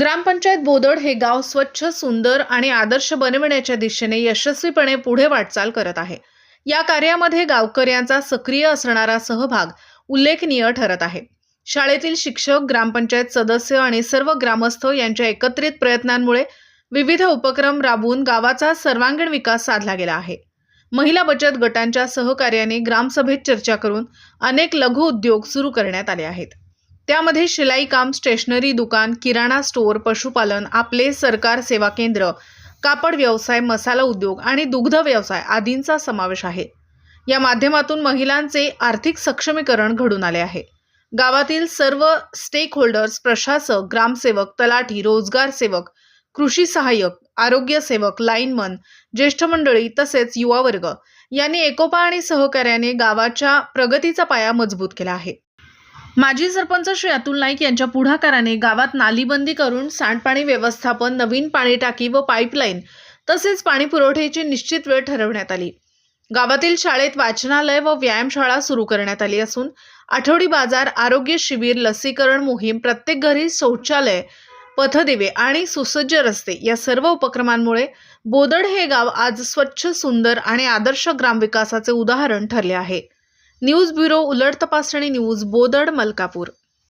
ग्रामपंचायत बोदड हे गाव स्वच्छ सुंदर आणि आदर्श बनविण्याच्या दिशेने यशस्वीपणे पुढे वाटचाल करत आहे. या कार्यामध्ये गावकऱ्यांचा सक्रिय असणारा सहभाग उल्लेखनीय ठरत आहे. शाळेतील शिक्षक ग्रामपंचायत सदस्य आणि सर्व ग्रामस्थ यांच्या एकत्रित प्रयत्नांमुळे विविध उपक्रम राबवून गावाचा सर्वांगीण विकास साधला गेला आहे. महिला बचत गटांच्या सहकार्याने ग्रामसभेत चर्चा करून अनेक लघु उद्योग सुरू करण्यात आले आहेत. त्यामध्ये शिलाई काम स्टेशनरी दुकान किराणा स्टोअर पशुपालन आपले सरकार सेवा केंद्र कापड व्यवसाय मसाला उद्योग आणि दुग्ध व्यवसाय आदींचा समावेश आहे. या माध्यमातून महिलांचे आर्थिक सक्षमीकरण घडून आले आहे. गावातील सर्व स्टेक होल्डर्स प्रशासक ग्रामसेवक तलाठी रोजगार सेवक कृषी सहाय्यक आरोग्य सेवक लाईनमन ज्येष्ठ मंडळी तसेच युवा वर्ग यांनी एकोपा आणि सहकार्याने गावाच्या प्रगतीचा पाया मजबूत केला आहे. माजी सरपंच श्री अतुल नाईक यांच्या पुढाकाराने गावात नालीबंदी करून सांडपाणी व्यवस्थापन नवीन पाणी टाकी व पाईपलाईन तसेच पाणी पुरवठ्याची निश्चित वेळ ठरवण्यात आली. गावातील शाळेत वाचनालय व व्यायामशाळा सुरू करण्यात आली असून आठवडी बाजार आरोग्य शिबिर लसीकरण मोहीम प्रत्येक घरी शौचालय पथदिवे आणि सुसज्ज रस्ते या सर्व उपक्रमांमुळे बोदड हे गाव आज स्वच्छ सुंदर आणि आदर्श ग्रामविकासाचे उदाहरण ठरले आहे. न्यूज ब्युरो उलट तपासणी न्यूज बोदड मलकापूर